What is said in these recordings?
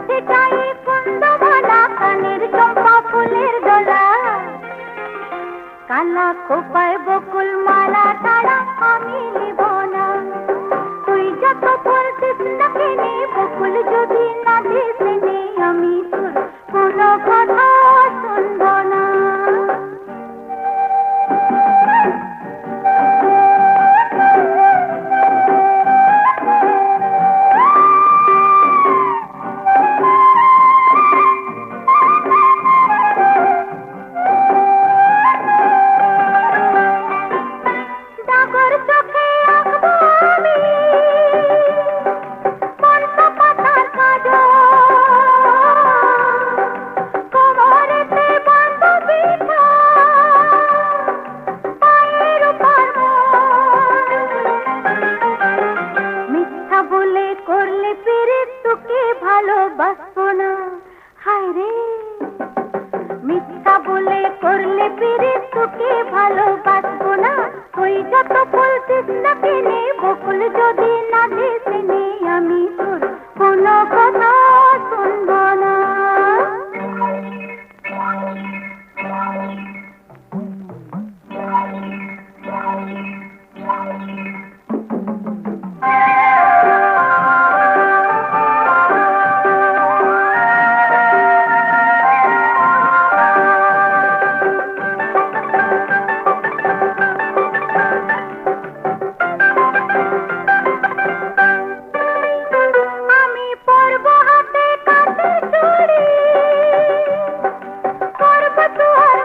বলতে চাই কুন্দমালা কানের চম্পা ফুলের দোলা। কালা কোপায় বকুল মালা তারা আমি নিব না। ভালোবাসবো না। মিথ্যা বলে করলে পেরে তোকে ভালোবাসবো না। তুই যত না কেনে বকুল যদি না আমি তোর কোনো কথা শুনব না। আমি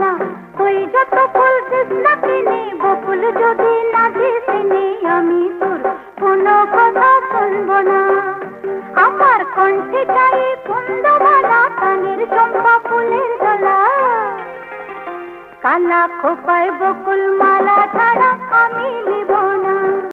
না তুই যত না কিনে, বকুল যদি না দিস আমি তোর কোনো কথা শুনব না। আমার কণ্ঠে চাই কুন্দমালা কানের চম্পা ফুলের গলা কালা খোপায় বকুল মালা ছাড়া